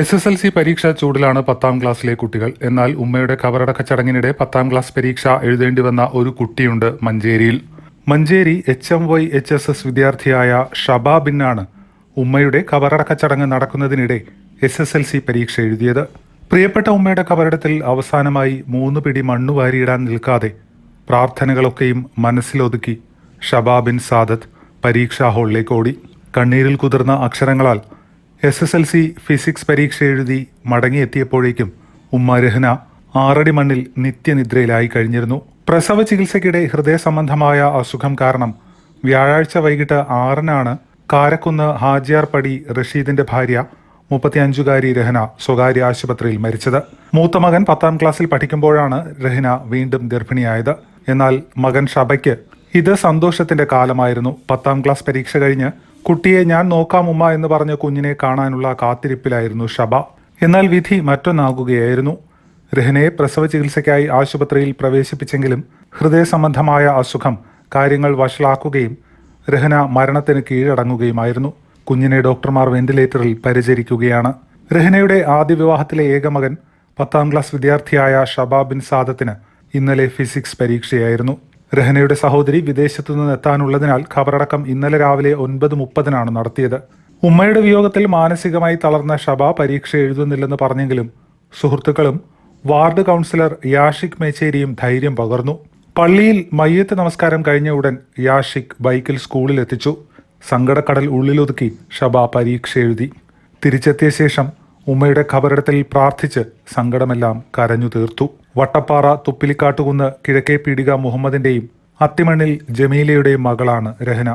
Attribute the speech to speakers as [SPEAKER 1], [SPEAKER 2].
[SPEAKER 1] S S L C പരീക്ഷ ചൂടിലാണ് പത്താം ക്ലാസ്സിലെ കുട്ടികൾ. എന്നാൽ ഉമ്മയുടെ കവറടക്ക ചടങ്ങിനിടെ പത്താം ക്ലാസ് പരീക്ഷ എഴുതേണ്ടി വന്ന ഒരു കുട്ടിയുണ്ട് മഞ്ചേരിയിൽ. Manjeri H M Y H S S വിദ്യാർത്ഥിയായ ഷബാബിന്നാണ് ഉമ്മയുടെ കവറടക്ക ചടങ്ങ് നടക്കുന്നതിനിടെ എസ് എസ് എൽ സി പരീക്ഷ എഴുതിയത്. പ്രിയപ്പെട്ട ഉമ്മയുടെ കവറടത്തിൽ അവസാനമായി മൂന്ന് പിടി മണ്ണു വാരിയിടാൻ നിൽക്കാതെ പ്രാർത്ഥനകളൊക്കെയും മനസ്സിലൊതുക്കി ഷബാബിൻ സാദത്ത് പരീക്ഷാ ഹാളിലേക്ക് ഓടി. കണ്ണീരിൽ കുതിർന്ന അക്ഷരങ്ങളാൽ S S L C physics പരീക്ഷ എഴുതി മടങ്ങിയെത്തിയപ്പോഴേക്കും ഉമ്മ ആറടി മണ്ണിൽ നിത്യനിദ്രയിലായി കഴിഞ്ഞിരുന്നു. പ്രസവ ചികിത്സയ്ക്കിടെ ഹൃദയ സംബന്ധമായ അസുഖം കാരണം വ്യാഴാഴ്ച വൈകിട്ട് ആറിനാണ് കാരക്കുന്ന് ഹാജിയാർ പടി റഷീദിന്റെ ഭാര്യ മുപ്പത്തിയഞ്ചുകാരി രഹന സ്വകാര്യ ആശുപത്രിയിൽ മരിച്ചത്. മൂത്ത മകൻ പത്താം ക്ലാസ്സിൽ പഠിക്കുമ്പോഴാണ് രഹന വീണ്ടും ഗർഭിണിയായത്. എന്നാൽ മകൻ ഷബയ്ക്ക് ഇത് സന്തോഷത്തിന്റെ കാലമായിരുന്നു. പത്താം ക്ലാസ് പരീക്ഷ കഴിഞ്ഞ് കുട്ടിയെ ഞാൻ നോക്കാം ഉമ്മ എന്ന് പറഞ്ഞ് കുഞ്ഞിനെ കാണാനുള്ള കാത്തിരിപ്പിലായിരുന്നു ഷബ എന്നാൽ വിധി മറ്റൊന്നാകുകയായിരുന്നു. രഹ്നയെ പ്രസവ ചികിത്സയ്ക്കായി ആശുപത്രിയിൽ പ്രവേശിപ്പിച്ചെങ്കിലും ഹൃദയ സംബന്ധമായ അസുഖം കാര്യങ്ങൾ വഷളാക്കുകയും രഹന മരണത്തിന് കീഴടങ്ങുകയുമായിരുന്നു. കുഞ്ഞിനെ ഡോക്ടർമാർ വെന്റിലേറ്ററിൽ പരിചരിക്കുകയാണ്. രഹനയുടെ ആദ്യ വിവാഹത്തിലെ ഏകമകൻ പത്താം ക്ലാസ് വിദ്യാർത്ഥിയായ ഷബാബിൻ ബിൻ സാദത്തിന് ഇന്നലെ ഫിസിക്സ് പരീക്ഷയായിരുന്നു. രഹനയുടെ സഹോദരി വിദേശത്തു നിന്ന് എത്താനുള്ളതിനാൽ ഖബറടക്കം ഇന്നലെ രാവിലെ ഒൻപത് മുപ്പതിനാണ് നടത്തിയത്. ഉമ്മയുടെ വിയോഗത്തിൽ മാനസികമായി തളർന്ന ഷബ പരീക്ഷ എഴുതുന്നില്ലെന്ന് പറഞ്ഞെങ്കിലും സുഹൃത്തുക്കളും വാർഡ് കൗൺസിലർ യാഷിക് മേച്ചേരിയും ധൈര്യം പകർന്നു. പള്ളിയിൽ മയ്യത്ത് നമസ്കാരം കഴിഞ്ഞ ഉടൻ യാഷിക് ബൈക്കിൽ സ്കൂളിൽ എത്തിച്ചു. സങ്കടക്കടൽ ഉള്ളിലൊതുക്കി ഷബ പരീക്ഷ എഴുതി. തിരിച്ചെത്തിയ ശേഷം ഉമ്മയുടെ ഖബറിടത്തിൽ പ്രാർത്ഥിച്ച് സങ്കടമെല്ലാം കരഞ്ഞു തീർത്തു വട്ടപ്പാറ തുപ്പിലിക്കാട്ടുകുന്ന് കിഴക്കേ പീടിക മുഹമ്മദിന്റെയും അത്തിമണ്ണിൽ ജമീലയുടെയും മകളാണ് രഹന.